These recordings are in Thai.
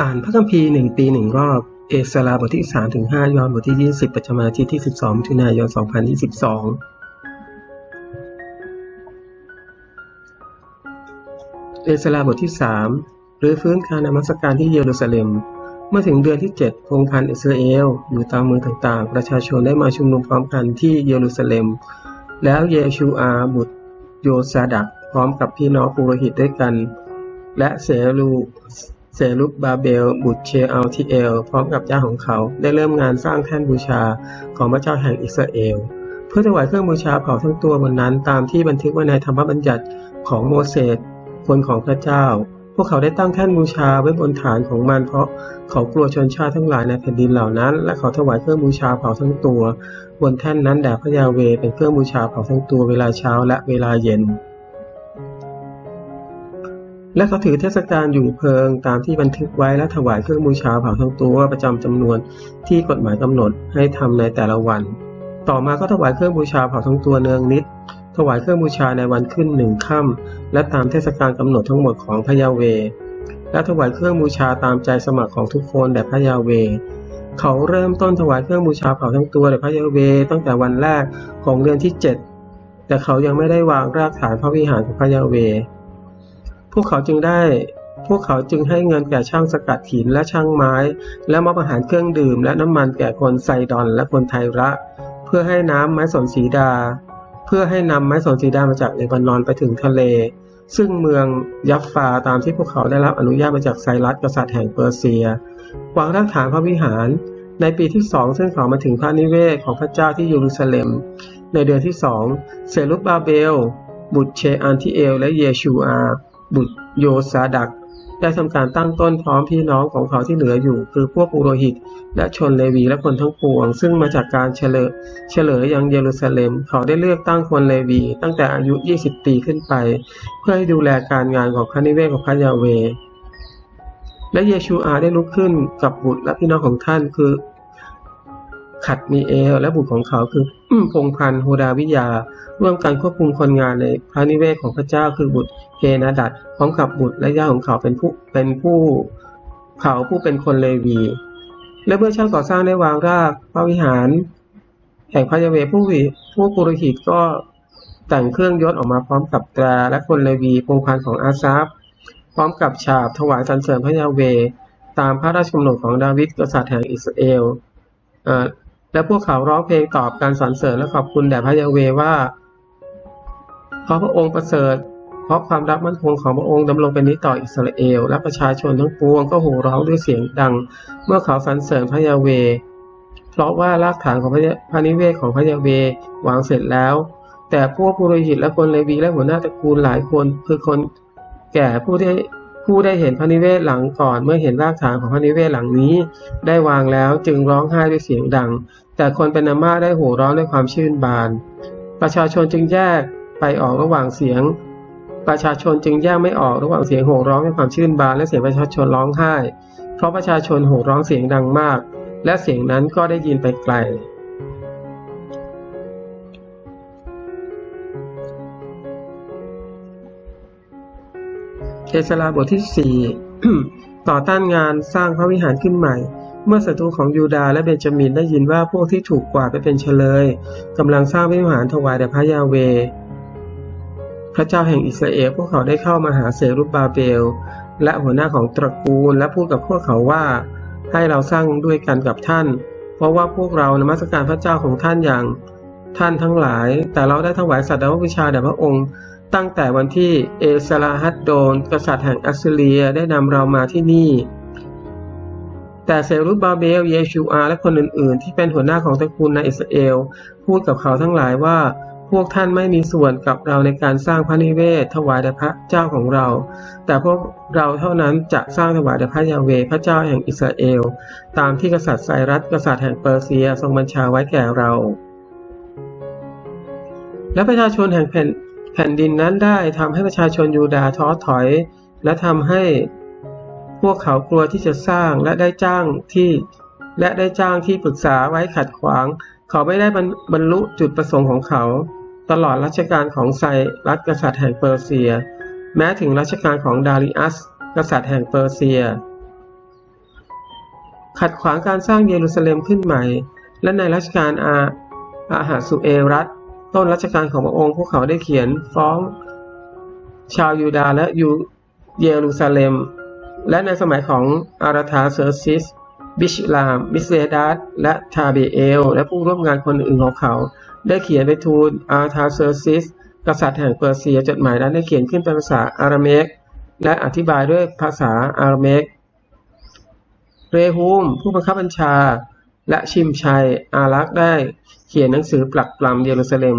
อ่านพระคัมภีร์หนึ่งปีหนึ่งรอบ เอสราบทที่3ถึง5ยอห์นบทที่20ประจำวันาทิตที่12มิถุนายน2022เอสราบทที่3หรือฟื้นการนมัสการที่เยรูซาเล็ม เมื่อถึงเดือนที่7พงพันอิสราเอล อยู่ตามเมืองต่างๆ ประชาชนได้มาชุมนุมพร้อมกันที่เยรูซาเล็ม แล้วเยชูอาบุตรโยซาดักพร้อมกับพี่น้องปุโรหิตด้วยกัน และเสรู เซรุบบาเบล บุตรเชอัลทิเอล พร้อมกับญาติของเขาได้เริ่มงานสร้างแท่นบูชาของพระเจ้าแห่งอิสราเอล เพื่อถวายเครื่องบูชาเผาทั้งตัวบนนั้นตามที่บันทึกไว้ในธรรมบัญญัติของโมเสสคนของพระเจ้า พวกเขาได้ตั้งแท่นบูชาไว้บนฐานของมันเพราะเขากลัวชนชาติทั้งหลายในแผ่นดินเหล่านั้น และเขาถวายเครื่องบูชาเผาทั้งตัว บนแท่นนั้นแด่พระยาเวเป็นเครื่องบูชาเผาทั้งตัวเวลาเช้าและเวลาเย็น และเขาถือเทศกาลอยู่เพลิงตามที่บันทึกไว้และถวายเครื่องบูชาเผาทั้งตัวประจำจำนวนที่กฎหมายกำหนดให้ทำในแต่ละวัน ต่อมาก็ถวายเครื่องบูชาเผาทั้งตัวเนืองนิด ถวายเครื่องบูชาในวันขึ้นหนึ่งค่ำและตามเทศกาลกำหนดทั้งหมดของพระยาเว และถวายเครื่องบูชาตามใจสมัครของทุกคนแด่พระยาเว เขาเริ่มต้นถวายเครื่องบูชาเผาทั้งตัวแด่พระยาเวตั้งแต่วันแรกของเดือนที่ 7 แต่เขายังไม่ได้วางรากฐานพระวิหารของพระยาเว พวกเขาจึงได้ พวกเขาจึงให้เงินแก่ช่างสกัดหินและช่างไม้ และมอบอาหารเครื่องดื่ม และน้ำมันแก่คนไซดอนและคนไทระ เพื่อให้น้ำไม้สนสีดา เพื่อให้นำไม้สนสีดามาจากเลบานอนไปถึงทะเล ซึ่งเมืองยัฟฟาตามที่พวกเขาได้รับอนุญาตมาจากไซรัสกษัตริย์แห่งเปอร์เซียวางรากฐานพระวิหารในปีที่สองซึ่งเขามาถึงพระนิเวศของพระเจ้าที่เยรูซาเล็ม ในเดือนที่สองเซรุบบาเบล บุตรเชอันทิเอล และเยชูอา บุตรโยซาดัก ได้ทำการตั้งต้นพร้อมพี่น้องของเขาที่เหลืออยู่ คือพวกปุโรหิต และชนเลวีและคนทั้งปวง ซึ่งมาจากการเฉลยเฉลยยังเยรูซาเล็ม เขาได้เลือกตั้งคนเลวี ตั้งแต่อายุ 20 ปีขึ้นไป เพื่อให้ดูแลการงานของพระนิเวศของพระยาเวและเยชูอาได้ลุกขึ้นกับบุตรและพี่น้องของท่าน คือ ขัดมีเอล และบุตรของเขาคือพงพันธ์โฮดาวิยา ร่วมกันควบคุมคนงานในพระนิเวศของพระเจ้าคือบุตรเฮนาดัดพร้อมกับบุตรและญาติของเขาเป็นผู้เป็นผู้เขาผู้เป็นคนเลวี และเมื่อช่างก่อสร้างได้วางรากพระวิหาร แห่งพระยาเวผู้วิผู้ปุโรหิตก็แต่งเครื่องยศออกมาพร้อมกับตราและคนเลวีพงพันธ์ของอาซาฟพร้อมกับฉาบถวายสรรเสริญพระยาเว ตามพระราชกำหนดของดาวิดกษัตริย์แห่งอิสราเอล และพวกเขาร้องเพลงตอบการสรรเสริญและขอบคุณแด่พระยาเวว่า เพราะพระองค์ประเสริฐ เพราะความรักมั่นคงของพระองค์ดำรงเป็นนิจต่ออิสราเอล และประชาชนทั้งปวงก็โห่ร้องด้วยเสียงดัง เมื่อเขาสรรเสริญพระยาเว เพราะว่ารากฐานของพระนิเวศของพระยาเววางเสร็จแล้ว แต่พวกผู้ริหิตและคนเลวีและหัวหน้าตระกูลหลายคนคือคนแก่ผู้ที่ ผู้ได้เห็นพระนิเวศหลังก่อน เมื่อเห็นรากฐานของพระนิเวศหลังนี้ ได้วางแล้วจึงร้องไห้ด้วยเสียงดัง แต่คนเป็นอาม่าได้โห่ร้องด้วยความชื่นบาน ประชาชนจึงแยกไปออกระหว่างเสียง ประชาชนจึงแยกไม่ออกระหว่างเสียงโห่ร้องด้วยความชื่นบาน และเสียงประชาชนร้องไห้ เพราะประชาชนโห่ร้องเสียงดังมาก และเสียงนั้นก็ได้ยินไปไกล เอสราบทที่4ต่อต้านงานสร้างพระวิหารขึ้นใหม่ เมื่อศัตรูของยูดาและเบนจามินได้ยินว่าพวกที่ถูกกวาดไปเป็นเฉลยกำลังสร้างวิหารถวายแด่พระยาเว พระเจ้าแห่งอิสราเอลพวกเขาได้เข้ามาหาเซรุบบาเบล และหัวหน้าของตระกูลและพูดกับพวกเขาว่า ให้เราสร้างด้วยกันกับท่าน เพราะว่าพวกเรานมัสการพระเจ้าของท่านอย่างท่านทั้งหลาย แต่เราได้ถวายสัตว์วิชาแด่พระองค์ ตั้งแต่วันที่เอสลาฮัดโดน กษัตริย์แห่งอัสซีเรียได้นำเรามาที่นี่ แต่เซรุบาเบล เยชูอา และคนอื่น ๆ ที่เป็นหัวหน้าของตระกูลในอิสราเอล พูดกับเขาทั้งหลายว่าพวกท่านไม่มีส่วนกับเราในการสร้างพระนิเวศถวายแด่พระเจ้าของเรา แต่พวกเราเท่านั้นจะสร้างถวายแด่พระยาเวพระเจ้าแห่งอิสราเอล ตามที่กษัตริย์ไซรัสกษัตริย์แห่งเปอร์เซียทรงบัญชาไว้แก่เรา และประชาชนแห่งแผ่น แผ่นดินนั้นได้ทำให้ประชาชนยูดาห์ท้อถอย และทำให้พวกเขากลัวที่จะสร้างและได้จ้างที่และได้จ้างที่ปรึกษาไว้ขัดขวาง เขาไม่ได้บรรลุจุดประสงค์ของเขา ตลอดรัชกาลของไซรัสกษัตริย์แห่งเปอร์เซีย แม้ถึงรัชกาลของดาริอัส กษัตริย์แห่งเปอร์เซีย ขัดขวางการสร้างเยรูซาเล็มขึ้นใหม่ และในรัชกาลอาอาหาสุเอรัต ต้นรัชกาลของพระองค์พวกเขาได้เขียนฟ้องชาวยูดาห์และยูเยรูซาเล็ม และในสมัยของอาราธาเซอร์ซิส บิชลามมิสเซดัสและทาเบเอล และผู้ร่วมงานคนอื่นของเขา ได้เขียนไปทูลอาราธาเซอร์ซิส กษัตริย์แห่งเปอร์เซียจดหมายนั้นได้เขียนขึ้นเป็นภาษาอารามกและอธิบายด้วยภาษาอารามกเรฮูม ผู้บังคับบัญชา และชิมชัย อารักษ์ได้ เขียนหนังสือปลักปลำเยรูซาเล็ม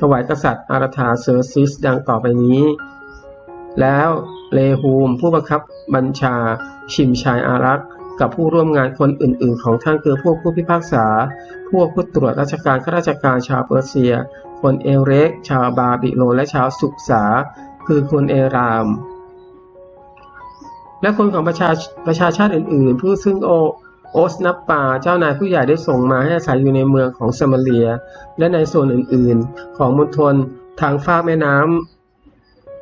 ถวายกษัตริย์อาราธาเซอร์ซิสดังต่อไปนี้ แล้วเลฮูมผู้บังคับบัญชา ชิมชัยอารักษ์กับผู้ร่วมงานคนอื่น ๆ ของท่านคือพวกผู้พิพากษา พวกผู้ตรวจราชการข้าราชการชาวเปอร์เซีย คนเอเรก ชาวบาบิโลนและชาวสุกสาคือคนเอราม และคนของประชาประชาชาติอื่น ๆ ผู้ซึ่งโอ โอสนับปาเจ้านายผู้ใหญ่ได้ส่งมาให้อาศัยอยู่ในเมืองของสมาเลีย และในส่วนอื่นๆ ของมณฑลทางฟากแม่น้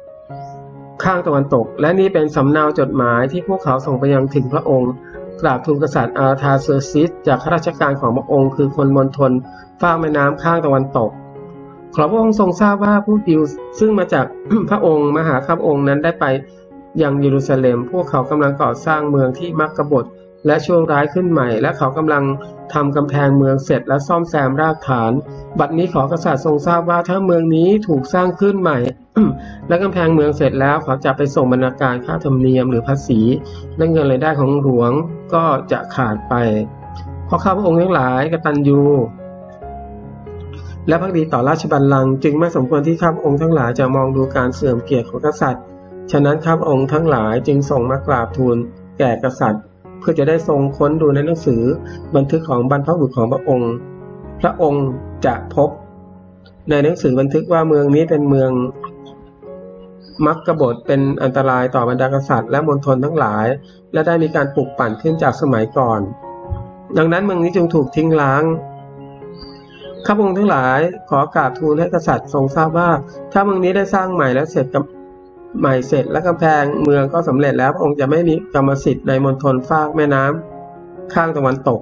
ำข้างตะวันตก และนี่เป็นสำเนาจดหมายที่พวกเขาส่งไปยังถึงพระองค์ กราบทูลกษัตริย์อาธาเซอร์ซิสจากข้าราชการของพระองค์ คือคนมณฑลฟากแม่น้ำข้างตะวันตก ขอพระองค์ทรงทราบว่าผู้ดิวซึ่งมาจากพระองค์มหาข้าพระองค์นั้นได้ไปยังเยรูซาเล็ม พวกเขากำลังก่อสร้างเมืองที่มักกบฏ และชั่วร้ายขึ้นใหม่ และเขากำลังทำกำแพงเมืองเสร็จและซ่อมแซมรากฐาน บัดนี้ขอกษัตริย์ทรงทราบว่าถ้าเมืองนี้ถูกสร้างขึ้นใหม่ และกำแพงเมืองเสร็จแล้วเขาจะไปส่งบรรณาการค่าธรรมเนียมหรือภาษีและเงินรายได้ของหลวงก็จะขาดไป เพราะข้าพระองค์ทั้งหลายกตัญญูและพักดีต่อราชบัลลังก์จึงไม่สมควรที่ข้าพระองค์ทั้งหลายจะมองดูการเสื่อมเกียรติของกษัตริย์ ฉะนั้นข้าพระองค์ทั้งหลายจึงส่งมากราบทูลแก่กษัตริย์ เพื่อจะได้ทรงค้นดูในหนังสือบันทึกของบรรพบุรุษของพระองค์ พระองค์จะพบ ในหนังสือบันทึกว่าเมืองนี้เป็นเมืองมักกบฏเป็นอันตรายต่อบรรดากษัตริย์และมณฑลทั้งหลาย และได้มีการปลุกปั่นขึ้นจากสมัยก่อน ดังนั้นเมืองนี้จึงถูกทิ้งล้างข้าพงค์ทั้งหลายขอกราบทูลให้กษัตริย์ทรงทราบว่า ถ้าเมืองนี้ได้สร้างใหม่และเสร็จกับ ใหม่เสร็จและกำแพงเมืองก็สำเร็จแล้วพระองค์จะไม่มีกรรมสิทธิ์ในมณฑลฟากแม่น้ำข้างตะวันตก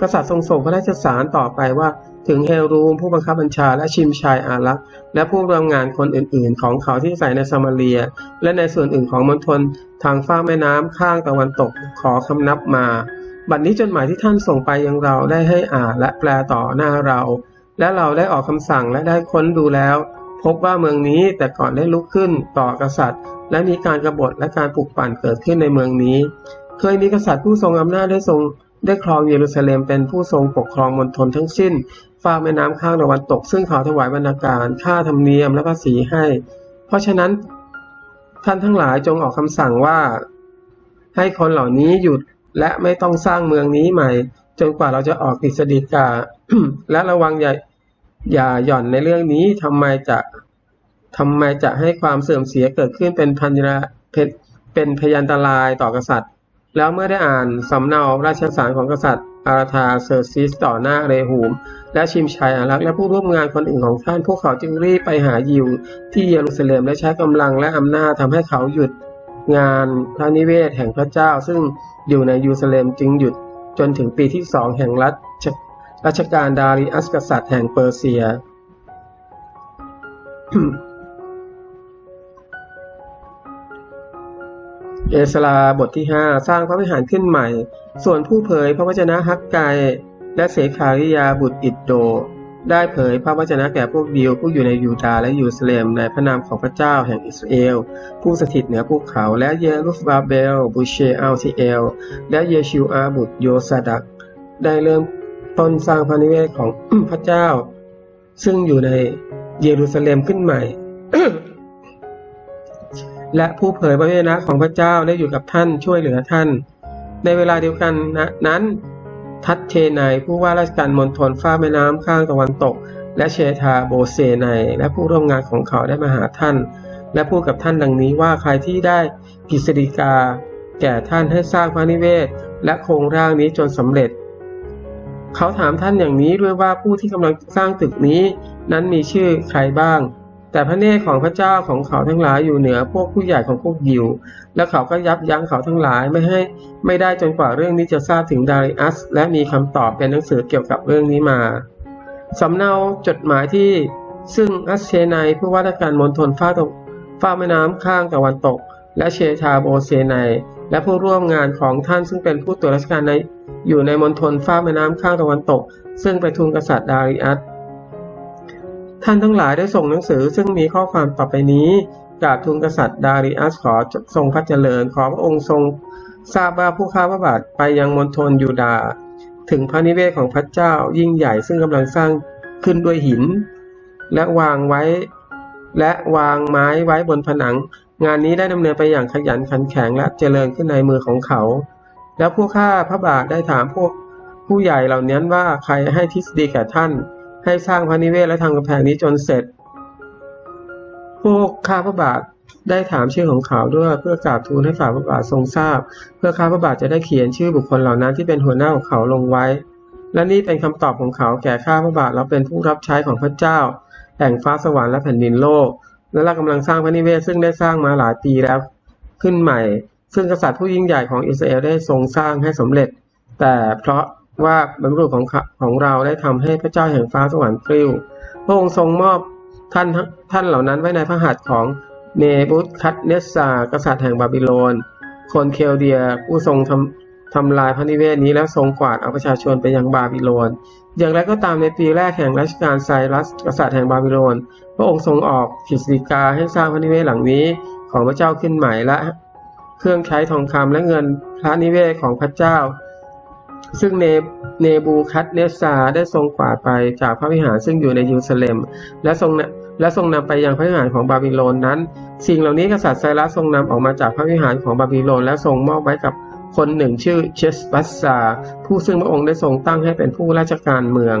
กษัตริย์ทรงส่งพระราชสารต่อไปว่าถึงเฮรูมผู้บังคับบัญชาและชิมชายอารักษ์และผู้ร่วมงานคนอื่นๆ ของเขาที่ใส่ในซามาเรีย และในส่วนอื่นของมณฑลทางฟากแม่น้ำข้างตะวันตกขอคำนับมา บัดนี้จดหมายที่ท่านส่งไปยังเราได้ให้อ่านและแปลต่อหน้าเรา และเราได้ออกคำสั่งและได้ค้นดูแล้ว พบว่าเมืองนี้แต่ก่อนได้ลุกขึ้นต่อกษัตริย์ และมีการกรบฏและการปลุกปั่นเกิดขึ้นในเมืองนี้ เคยมีกษัตริย์ผู้ทรงอำนาจได้ทรงได้ครองเยรูซาเล็มเป็นผู้ทรงปกครองมณฑลทั้งสิ้นฟากแม่น้ำข้างตะวันตก ซึ่งเขาถวายบรรณาการ ค่าธรรมเนียมและภาษีให้ เพราะฉะนั้นท่านทั้งหลายจงออกคำสั่งว่า ให้คนเหล่านี้หยุดและไม่ต้องสร้างเมืองนี้ใหม่ จนกว่าเราจะออกกฤษฎีกาและระวังอย่ อย่าหย่อนในเรื่องนี้ทำไมจะทำไมจะให้ความเสื่อมเสียเกิดขึ้นเป็นพันยาเป็นพยันตรายต่อกษัตริย์ แล้วเมื่อได้อ่านสำเนาราชสารของกษัตริย์อาราธาเซอร์ซิสต่อหน้าเรหูม และชิมชัยอารักษ์และผู้ร่วมงานคนอื่นของท่าน พวกเขาจึงรีบไปหายิว ที่เยรูซาเล็มและใช้กำลังและอำนาจทำให้เขาหยุดงานพระนิเวศแห่งพระเจ้า ซึ่งอยู่ในเยรูซาเล็มจึงหยุดจนถึงปีที่สองแห่งรัช รัชกาลดาริอัสกษัตริย์แห่งเปอร์เซีย เอสราบทที่ 5 สร้างพระวิหารขึ้นใหม่ ส่วนผู้เผยพระวจนะฮักไก และเสขาริยาบุตรอิดโด ได้เผยพระวจนะแก่พวกดิวผู้อยู่ในยูดาห์และยูเซเลมในพระนามของพระเจ้าแห่งอิสราเอล ผู้สถิตเหนือภูเขา และเยรูฟบาเบล บูเชอัลทิเอล และเยชิวอาบุตรโยซาดัก ได้เริ่ม ต้นสร้างพระนิเวศของพระเจ้า ซึ่งอยู่ในเยรูซาเล็มขึ้นใหม่ และผู้เผยพระวจนะของพระเจ้าได้อยู่กับท่านช่วยเหลือท่าน ในเวลาเดียวกันนั้น ทัตเทไนผู้ว่าราชการมณฑลฟ้าแม่น้ำข้างตะวันตก และเชธาโบเซไนและผู้ร่วมงานของเขาได้มาหาท่าน และพูดกับท่านดังนี้ว่าใครที่ได้กิษฎีกาแก่ท่านให้สร้างพระนิเวศ และโครงร่างนี้จนสำเร็จ เขาถามท่านอย่างนี้ด้วยว่าผู้ที่กำลังสร้างตึกนี้ นั้นมีชื่อใครบ้าง แต่พระเนตรของพระเจ้าของเขาทั้งหลายอยู่เหนือพวกผู้ใหญ่ของพวกยิว และเขาก็ยับยั้งเขาทั้งหลายไม่ให้ไม่ได้จนกว่าเรื่องนี้จะทราบถึงดาริอัส และมีคำตอบเป็นหนังสือเกี่ยวกับเรื่องนี้มาสำเนาจดหมายที่ซึ่งอัสเชไนผู้ว่าราชการมณฑลฟ้าตกฟ้าแม่น้ำข้างตะวันตก และเชชาโบเซไน และผู้ร่วมงานของท่านซึ่งเป็นผู้ตรวจราชการในอยู่ในมณฑลฟ้าแม่น้ำข้างตะวันตก ซึ่งไปทูลกษัตริย์ดาริอัสท่านทั้งหลายได้ส่งหนังสือซึ่งมีข้อความต่อไปนี้กราบทูลกษัตริย์ดาริอัสขอทรงพระเจริญขอพระองค์ทรงทราบว่าผู้ข้าพระบาทไปยังมณฑลยูดา ถึงพระนิเวศของพระเจ้ายิ่งใหญ่ซึ่งกำลังสร้างขึ้นด้วยหิน และวางไว้ และวางไม้ไว้บนผนัง งานนี้ได้ดำเนินไปอย่างขยันขันแข็งและเจริญขึ้นในมือของเขา แล้วผู้ข้าพระบาทได้ถามพวกผู้ใหญ่เหล่านี้ว่าใครให้ทฤษฎีแก่ท่าน ให้สร้างพระนิเวศและทำกำแพงนี้จนเสร็จ พวกข้าพระบาทได้ถามชื่อของเขาด้วยเพื่อกราบทูลให้ฝ่าพระบาททรงทราบ เพื่อข้าพระบาทจะได้เขียนชื่อบุคคลเหล่านั้นที่เป็นหัวหน้าของเขาลงไว้ และนี่เป็นคำตอบของเขาแก่ข้าพระบาทเราเป็นผู้รับใช้ของพระเจ้า แห่งฟ้าสวรรค์และแผ่นดินโลก และเรากำลังสร้างพระนิเวศซึ่งได้สร้างมาหลายปีแล้วขึ้นใหม่ ซึ่งกษัตริย์ผู้ยิ่งใหญ่ของอิสราเอลได้ทรงสร้างให้สำเร็จ แต่เพราะว่าบรรลุของของเราได้ทำให้พระเจ้าแห่งฟ้าสวรรค์กริ้วพระองค์ทรงมอบท่านท่านเหล่านั้นไว้ในพระหัตถ์ของเนบุคัตเนสซากษัตริย์แห่งบาบิโลน คนเคลเดียผู้ทรงทำ ทำลายพระนิเวศนี้แล้วทรงกวาดเอาประชาชนไปยังบาบิโลน อย่างไรก็ตามในปีแรกแห่งรัชกาลไซรัสกษัตริย์แห่งบาบิโลน พระองค์ทรงออกกิจกาให้สร้างพระนิเวศหลังนี้ของพระเจ้าขึ้นใหม่และเครื่องใช้ทองคำและเงินพระนิเวศของพระเจ้า ซึ่งเนเนบูคัดเนสซาได้ทรงกวาดไปจากพระวิหารซึ่งอยู่ในเยรูซาเล็ม และทรงและทรงนำไปยังพระวิหารของบาบิโลนนั้น สิ่งเหล่านี้กษัตริย์ไซรัสทรงนำออกมาจากพระวิหารของบาบิโลนและทรงมอบไว้กับ คนหนึ่งชื่อเชสปัสซาผู้ซึ่งพระองค์ได้ทรงตั้งให้เป็นผู้ราชการเมือง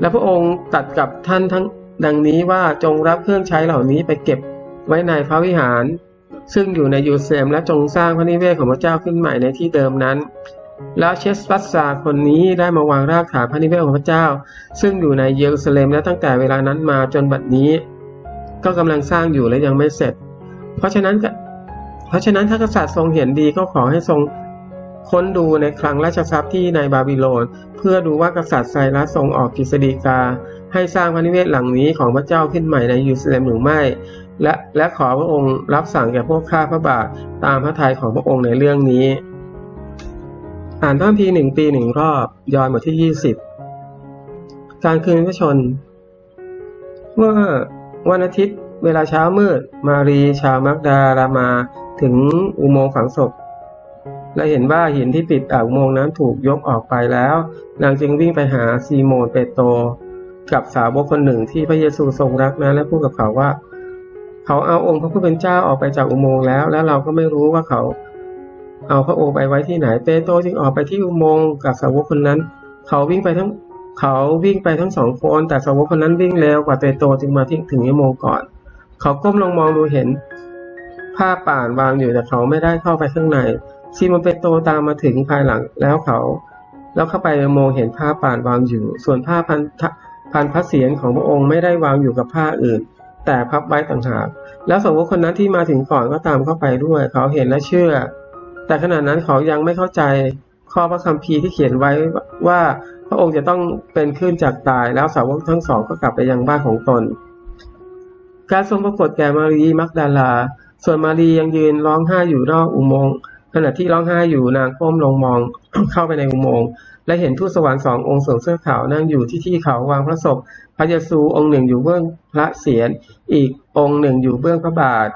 และพระองค์ตัดกับท่านทั้งดังนี้ว่าจงรับเครื่องใช้เหล่านี้ไปเก็บไว้ในพระวิหาร ซึ่งอยู่ในยูเซมและจงสร้างพระนิเวศของพระเจ้าขึ้นใหม่ในที่เดิมนั้น แล้วเชสปัสซาคนนี้ได้มาวางรากฐานพระนิเวศของพระเจ้า ซึ่งอยู่ในเยรูซาเล็มและตั้งแต่เวลานั้นมาจนบัดนี้ ก็กำลังสร้างอยู่และยังไม่เสร็จ เพราะฉะนั้น เพราะฉะนั้นถ้ากษัตริย์ทรงเห็นดีก็ขอให้ทรงค้นดูในคลังราชทรัพย์ที่ในบาบิโลน เพื่อดูว่ากษัตริย์ไซรัสทรงออกกิจดีกา ให้สร้างพระนิเวศหลังนี้ของพระเจ้าขึ้นใหม่ในเยรูซาเล็มหรือไม่ และและขอพระองค์รับสั่งแก่พวกข้าพระบาทตามพระทัยของพระองค์ในเรื่องนี้ อ่านพระพีหนึ่งปีหนึ่งรอบย้อนบทที่ยี่สิบการคืนพระชน เมื่อวันอาทิตย์เวลาเช้ามืด มารีชาวมักดารามา ถึงอุโมงค์ฝังศพ และเห็นว่าหินที่ปิดอ่อุโมงค์นั้นถูกยกออกไปแล้ว นางจึงวิ่งไปหาซีโมนเปโตรกับสาวกคนหนึ่งที่พระเยซูทรงรักนั้นและพูดกับเขาว่า เขาเอาองค์พระผู้เป็นเจ้าออกไปจากอุโมงค์แล้ว และเราก็ไม่รู้ว่าเขาเอาพระองค์ไปไว้ที่ไหนเปโตรจึงออกไปที่อุโมงค์กับสาวกคนนั้น เขาวิ่งไปทั้งเขาวิ่งไปทั้งสองคนแต่สาวกคนนั้นวิ่งเร็วกว่าเปโตรจึงมาถึงอุโมงค์ก่อน เขาก้มลงมองดูเห็น ผ้าป่านวางอยู่แต่เขาไม่ได้เข้าไปข้างในซีมอนเปโตรตามมาถึงภายหลังแล้วเขา แล้วเข้าไปมองเห็นผ้าป่านวางอยู่ ส่วนผ้าพันพันพระเศียรของพระองค์ไม่ได้วางอยู่กับผ้าอื่น แต่พับไว้ต่างหากแล้วสาวกคนนั้นที่มาถึงก่อนก็ตามเข้าไปด้วย เขาเห็นและเชื่อ แต่ขณะนั้นเขายังไม่เข้าใจข้อพระคัมภีร์ที่เขียนไว้ว่าพระองค์จะต้องเป็นขึ้นจากตาย แล้วสาวกทั้งสองก็กลับไปยังบ้านของตน การทรงปรากฏแก่มารีมักดาลา ส่วนมารียังยืนร้องไห้อยู่นอกอุโมงค์ขณะที่ร้องไห้อยู่นางก้มลงมองเข้าไปในอุโมงค์และเห็นทูตสวรรค์สององค์สวมเสื้อขาวนั่งอยู่ที่ที่เขาวางพระศพพระเยซูองค์หนึ่งอยู่เบื้องพระเศียรอีกองค์หนึ่งอยู่เบื้องพระบาท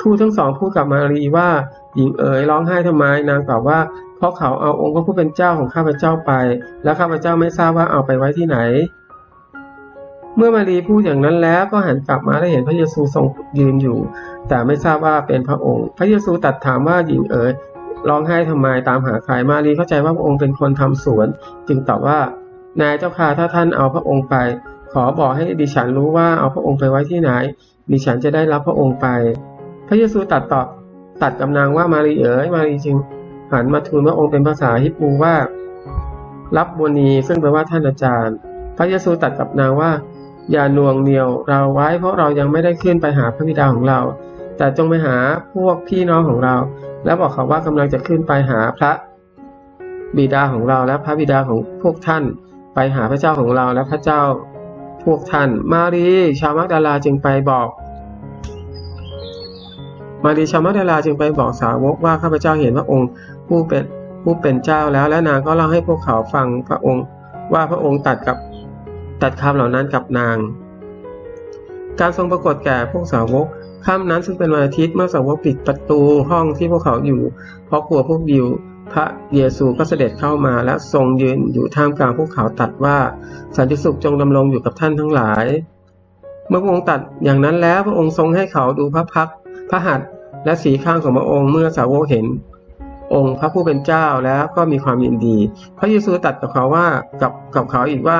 ทูตทั้งสองพูดกับมารีว่าหญิงเอ๋ยร้องไห้ทำไมนางตอบว่า เพราะเขาเอาองค์พระผู้เป็นเจ้าของข้าพเจ้าไป และข้าพเจ้าไม่ทราบว่าเอาไปไว้ที่ไหน เมื่อมารีพูดอย่างนั้นแล้วก็หันกลับมาและเห็นพระเยซูทรงยืนอยู่ แต่ไม่ทราบว่าเป็นพระองค์ พระเยซูตัดถามว่าหญิงเอ๋ยร้องไห้ทำไมตามหาใครมารีเข้าใจว่าพระองค์เป็นคนทำสวน จึงตอบว่านายเจ้าค่ะถ้าท่านเอาพระองค์ไป ขอบอกให้ดิฉันรู้ว่าเอาพระองค์ไปไว้ที่ไหน ดิฉันจะได้รับพระองค์ไป พระเยซูตัดตอบตัดกำนางว่ามารีเอ๋ยมารีจึงหันมาทูลพระองค์เป็นภาษาฮิบูว่า รับบนีซึ่งแปลว่าท่านอาจารย์ พระเยซูตัดกับนางว่า อย่าหน่วงเหนียวเราไว้เพราะเรายังไม่ได้ขึ้นไปหาพระบิดาของเรา แต่จงไปหาพวกพี่น้องของเรา และบอกเขาว่ากำลังจะขึ้นไปหาพระบิดาของเราและพระบิดาของพวกท่าน ไปหาพระเจ้าของเราและพระเจ้าพวกท่าน มารีชาวมักดาลาจึงไปบอก มารีชาวมักดาลาจึงไปบอกสาวกว่าข้าพเจ้าเห็นพระองค์ผู้เป็นผู้เป็นเจ้าแล้วและนางก็เล่าให้พวกเขาฟังพระองค์ว่าพระองค์ตัดกับ ตัดคำเหล่านั้นกับนาง การทรงปรากฏแก่พวกสาวกค่ำนั้นซึ่งเป็นวันอาทิตย์เมื่อสาวกปิดประตูห้องที่พวกเขาอยู่ เพราะกลัวพวกยิวพระเยซูก็เสด็จเข้ามาและทรงยืนอยู่ท่ามกลางพวกเขาตัดว่าสันติสุขจงดำรงอยู่กับท่านทั้งหลาย เมื่อพระองค์ตัดอย่างนั้นแล้วพระองค์ทรงให้เขาดูพระพักพระหัตถ์และสีข้างของพระองค์เมื่อสาวกเห็น องค์พระผู้เป็นเจ้าแล้วก็มีความยินดี พระเยซูตรัดกับเขาว่ากับกับเขาอีกว่า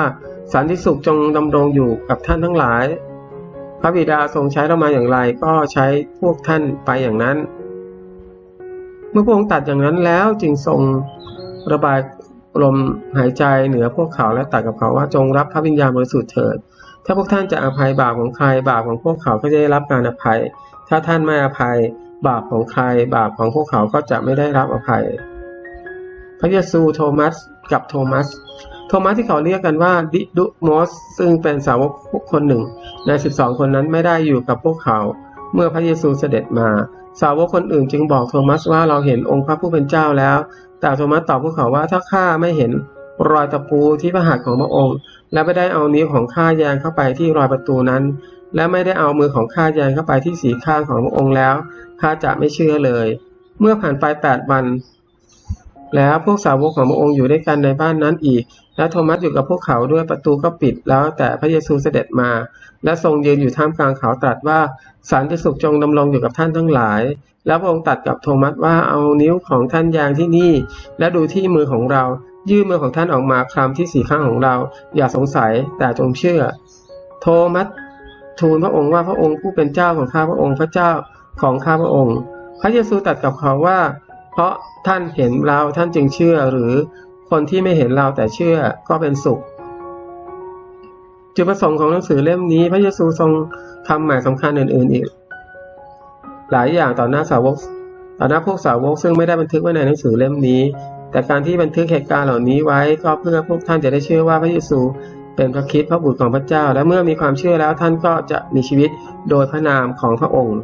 สันติสุขจงดำรงอยู่กับท่านทั้งหลาย พระบิดาทรงใช้เรามาอย่างไรก็ใช้พวกท่านไปอย่างนั้น เมื่อพระองค์ตัดอย่างนั้นแล้วจึงทรงระบายลมหายใจเหนือพวกเขาและตัดกับเขาว่าจงรับพระวิญญาณบริสุทธิ์เถิด ถ้าพวกท่านจะอภัยบาปของใครบาปของพวกเขาก็จะได้รับการอภัย ถ้าท่านไม่อภัย บาปของใคร บาปของพวกเขาก็จะไม่ได้รับอภัย พระเยซูโทมัสกับโทมัส โทมัสที่เขาเรียกกันว่าดิดุมอสซึ่งเป็นสาวกคนหนึ่ง ใน 12 คนนั้นไม่ได้อยู่กับพวกเขา เมื่อพระเยซูเสด็จมา สาวกคนอื่นจึงบอกโทมัสว่าเราเห็นองค์พระผู้เป็นเจ้าแล้ว แต่โทมัสตอบพวกเขาว่าถ้าข้าไม่เห็นรอยตะปูที่พระหัตถ์ของพระองค์ และไม่ได้เอานิ้วของข้าแยงเข้าไปที่รอยประตูนั้น และไม่ได้เอามือของข้าแยงเข้าไปที่สีข้างของพระองค์แล้วข้าจะไม่เชื่อเลย เมื่อผ่านไปแปดวัน แล้วพวกสาวกของพระองค์อยู่ด้วยกันในบ้านนั้นอีก และโทมัสอยู่กับพวกเขาด้วยประตูก็ปิดแล้วแต่พระเยซูเสด็จมา และทรงยืนอยู่ท่ามกลางเขาตรัสว่าสันติสุขจงดำรงอยู่กับท่านทั้งหลาย แล้วพระองค์ตรัสกับโทมัสว่าเอานิ้วของท่านยางที่นี่ และดูที่มือของเรา ยื่นมือของท่านออกมาคลำที่สีข้างของเรา อย่าสงสัยแต่จงเชื่อ โทมัส ทูลพระองค์ว่าพระองค์ผู้เป็นเจ้าของข้าพระองค์พระเจ้าของข้าพระองค์ พระเยซูตรัสกับเขาว่า เพราะท่านเห็นเราท่านจึงเชื่อหรือคนที่ไม่เห็นเราแต่เชื่อก็เป็นสุข จุดประสงค์ของหนังสือเล่มนี้พระเยซูทรงทำหมายสำคัญอื่นๆอีก หลายอย่างต่อหน้าสาวกต่อหน้าพวกสาวกซึ่งไม่ได้บันทึกไว้ในหนังสือเล่มนี้ แต่การที่บันทึกเหตุการณ์เหล่านี้ไว้ก็เพื่อพวกท่านจะได้เชื่อว่าพระเยซู เป็นพระคิดพระบุตรของพระเจ้า และเมื่อมีความเชื่อแล้วท่านก็จะมีชีวิตโดยพระนามของพระองค์